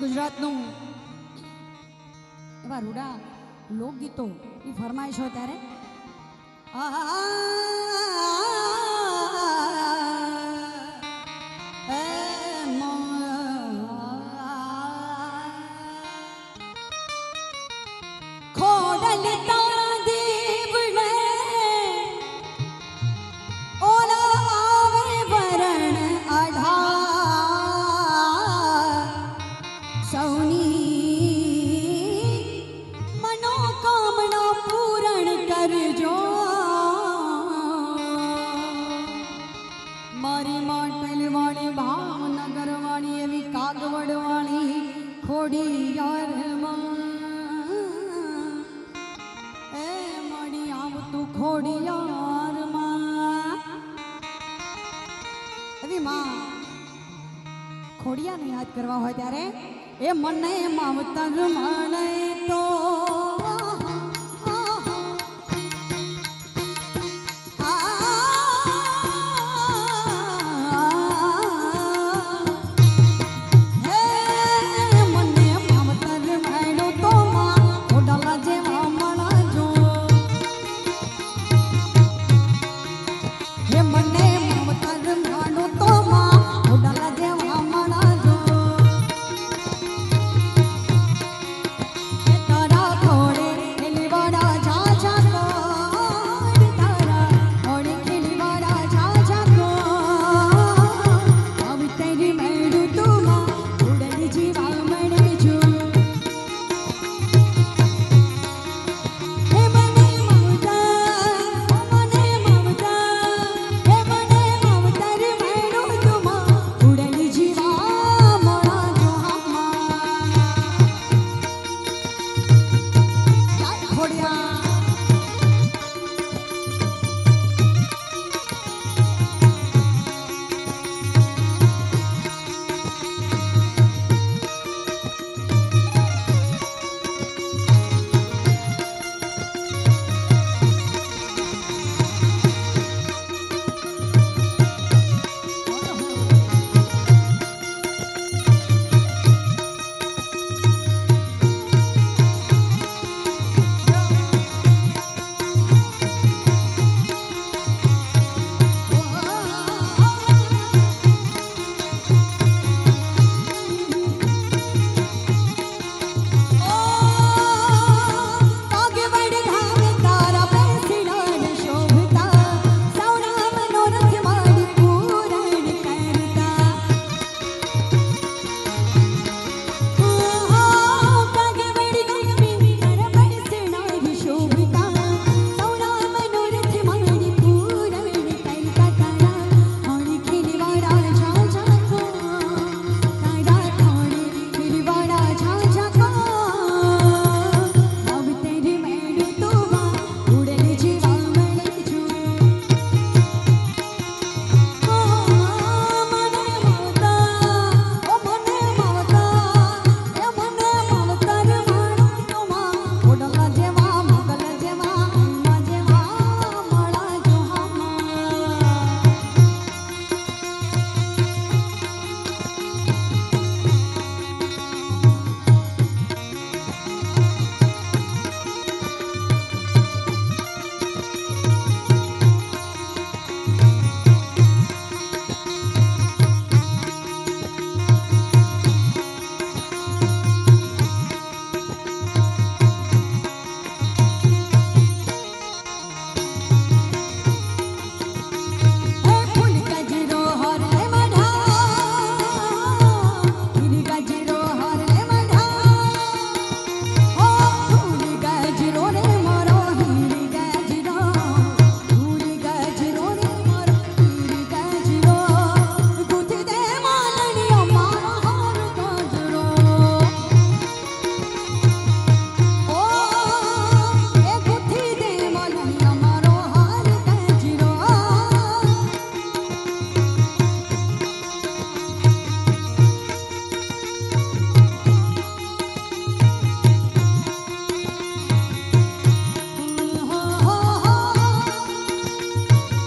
ગુજરાતનું એવા રૂડા લોકગીતો એ ફરમાઈશ હોય ત્યારે? ખોડલતા આવતું ને યાદ કરવા હોય ત્યારે એ મને માવતર મળે તો